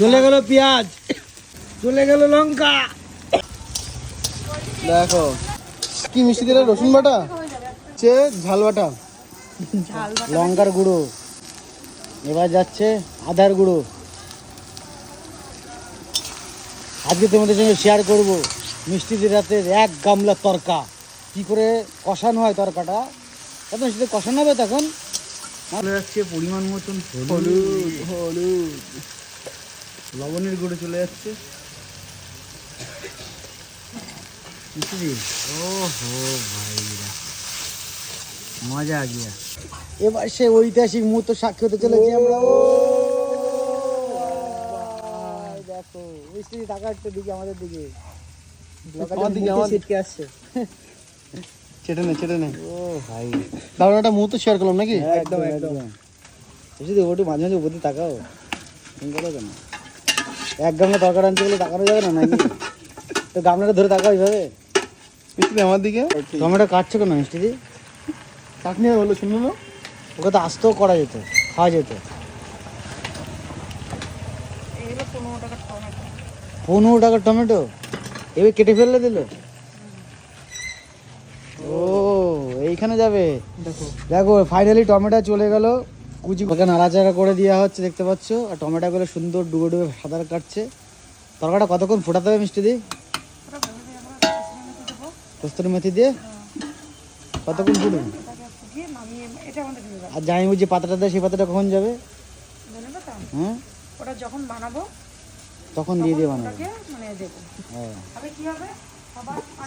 চলে গেল পেঁয়াজ, চলে গেল লঙ্কা। দেখো, কি মিষ্টি দিলে রসুন বাটা? চে ঝাল বাটা। লঙ্কার গুঁড়ো। এবার যাচ্ছে আদার গুঁড়ো। আজকে তোমাদের সঙ্গে শেয়ার করব মিষ্টি রাতের এক গামলা তরকা। কি করে কষানো হয় তরকাটা? তখন সেটা কষানো হবে তখন? চলে যাচ্ছে পরিমাণ মতন হলুদ। হলুদ লবণের গুঁড়ো চলে যাচ্ছে। মিষ্টি দি ও হো ভাইরা। মজা আ গিয়া এবার সে ঐতিহাসিক মুহূর্ত সাক্ষী হতে চলেছি আমরা। ও দেখো মিষ্টি টাকা দিকে আমাদের দিকে। আসছে। চেটে নে চেটে নে। ও ভাই। দারুণ একটা মুহূর্ত শেয়ার করলাম নাকি? একদম একদম। বুঝলি ওটি মাঝে মাঝে উপর তাকাও। করো কেন? এক গামলা তরকারি আনতে গেলে তাকানো যাবে না নাকি? তো গামলাটা ধরে তাকাও এইভাবে। মিষ্টি আমার দিকে। টমেটো কাটছো কেন মিষ্টি দি? চাটনি আর হলো শুনুন না। ওকে তো আস্তেও করা যেত খাওয়া যেত। পনেরো টাকার টমেটো? এবার কেটে ফেললে দিল ও এইখানে যাবে? দেখো। দেখো ফাইনালি টমেটো চলে গেল। কুচি ওকে নাড়াচাড়া করে দেওয়া হচ্ছে দেখতে পাচ্ছ? আর টমেটোগুলো সুন্দর ডুবে ডুবে সাঁতার কাটছে। তরকাটা কতক্ষণ ফোটাতে হবে মিষ্টি দিয়ে কস্তুরি মেথি দিয়ে? কতক্ষণ ফুটবে? আর জানি বুঝি পাতাটা দেয় সেই পাতাটা কখন যাবে? হ্যাঁ? ওটা যখন বানাবো তখন দিয়ে দিয়ে বানাবে। হ্যাঁ। কি হবে?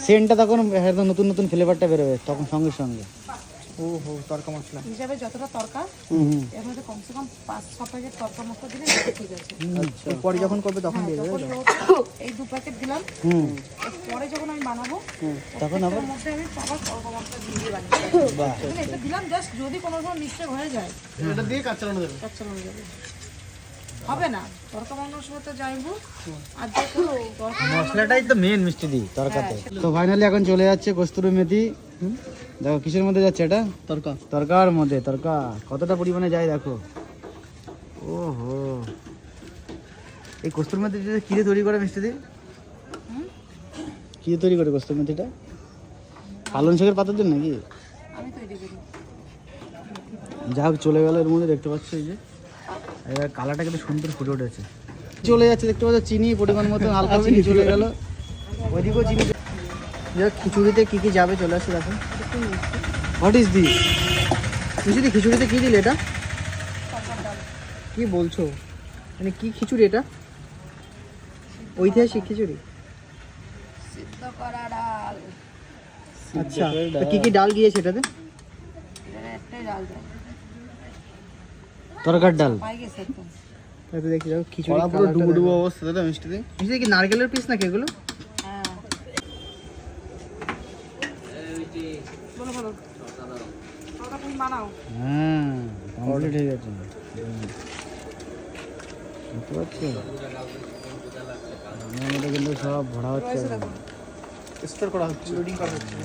সেন্টটা তখন একদম নতুন নতুন ফ্লেভারটা বেরোবে তখন সঙ্গে সঙ্গে। ও হো তরকা মশলা। হিসাবে যতটা তরকা হুম হুম। এর মধ্যে কমসে কম পাঁচ ছ প্যাকেট তরকা মশলা দিলে ঠিক আছে। আচ্ছা। পরে যখন করবে তখন দিয়ে দেবে এই দু প্যাকেট দিলাম। হুম। পরে যখন আমি বানাবো তখন আবার? এর মধ্যে আমি আবার তরকা মশলা দিয়ে বানিয়ে বাহ। এটা দিলাম জাস্ট যদি কোনো সময় মিস্টেক হয়ে যায় এটা দিয়ে যাবে কাজ চালানো যাবে হবে না। তরকা বানানোর সময় তো যাইবো আর দেখো মশলাটাই তো মেন মিষ্টি দি তরকাতে। তো ফাইনালি এখন চলে যাচ্ছে কস্তুরি মেথি। দেখো কিসের মধ্যে যাচ্ছে এটা? তরকা। তরকার মধ্যে তরকা। কতটা পরিমাণে যায় দেখো? ওহো। এই কস্তুর মেথি কি দিয়ে তৈরি করে মিষ্টি দি? কি তৈরি করে কস্তুর মেথিটা? পালন শাকের পাতার জন্য নাকি? আমি তৈরি করি। যা হোক চলে গেল এর মধ্যে দেখতে পাচ্ছ এই যে। এবার কালারটা কিন্তু সুন্দর ফুটে উঠেছে। চলে যাচ্ছে দেখতে পাচ্ছ চিনি পরিমাণ মতো হালকা চিনি চলে গেল। ওইদিকেও চিনি খিচুড়িতে কি কি যাবে চলে আসছে দেখো। হোয়াট ইজ দি খিচুড়ি খিচুড়িতে কি দিলে এটা? কি বলছো? মানে কি খিচুড়ি এটা? ঐতিহাসিক খিচুড়ি? সিদ্ধ করা ডাল। আচ্ছা কি কি ডাল গিয়েছে এটাতে? একটাই ডাল দেয় তরকার ডাল। তাতে দেখি যাও খিচুড়ি পুরো ডুবো ডুবো অবস্থা দাদা মিষ্টি দি মিষ্টি কি নারকেলের পিস নাকি এগুলো? হ্যাঁ বলো বলো তরকা তুমি বানাও হ্যাঁ কমপ্লিট হয়ে গেছে। বুঝতে পারছ? আমার কিন্তু সব ভরা হচ্ছে। স্টোর করা হচ্ছে। লোডিং করা হচ্ছে।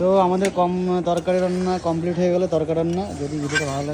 তো আমাদের কম তরকারি রান্না কমপ্লিট হয়ে গেলে তরকারি রান্না। যদি ভিডিওটা ভালো